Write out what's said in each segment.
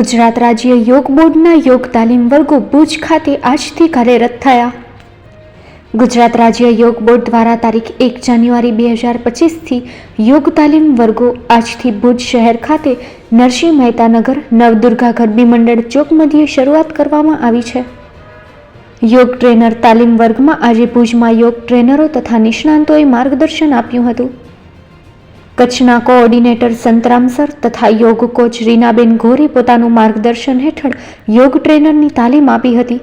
ગુજરાત રાજ્ય યોગ બોર્ડના યોગ તાલીમ વર્ગો ભુજ ખાતે આજથી કાર્યરત થયા. ગુજરાત રાજ્ય યોગ બોર્ડ દ્વારા તારીખ એક જાન્યુઆરી બે હજાર પચીસથી યોગ તાલીમ વર્ગો આજથી ભુજ શહેર ખાતે નરસિંહ મહેતાનગર, નવદુર્ગા ગરબી મંડળ ચોક મધ્યે શરૂઆત કરવામાં આવી છે. યોગ ટ્રેનર તાલીમ વર્ગમાં આજે ભુજમાં યોગ ટ્રેનરો તથા નિષ્ણાંતોએ માર્ગદર્શન આપ્યું હતું. કચ્છના કોઓર્ડિનેટર સંતરામ સર તથા યોગ કોચ રીનાબેન ઘોરે પોતાનું માર્ગદર્શન હેઠળ યોગ ટ્રેનરની તાલીમ આપી હતી.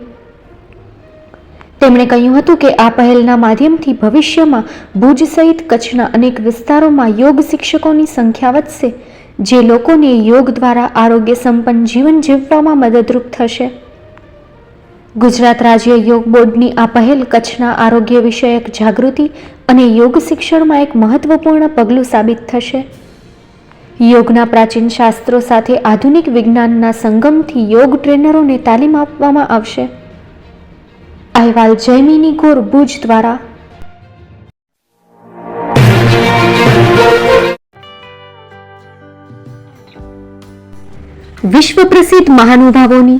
તેમણે કહ્યું હતું કે આ પહેલના માધ્યમથી ભવિષ્યમાં ભુજ સહિત કચ્છના અનેક વિસ્તારોમાં યોગ શિક્ષકોની સંખ્યા વધશે, જે લોકોને યોગ દ્વારા આરોગ્ય સંપન્ન જીવન જીવવામાં મદદરૂપ થશે. ગુજરાત રાજ્ય યોગ બોર્ડની આ પહેલ કચ્છના આરોગ્ય વિષયક જાગૃતિ અને યોગ શિક્ષણમાં એક મહત્વપૂર્ણ પગલું સાબિત થશે. યોગના પ્રાચીન શાસ્ત્રો સાથે આધુનિક વિજ્ઞાનના સંગમથી યોગ ટ્રેનરોને તાલીમ આપવામાં આવશે. અહેવાલ જયમિની ગોર ભુજ દ્વારા. વિશ્વ પ્રસિદ્ધ મહાનુભાવોની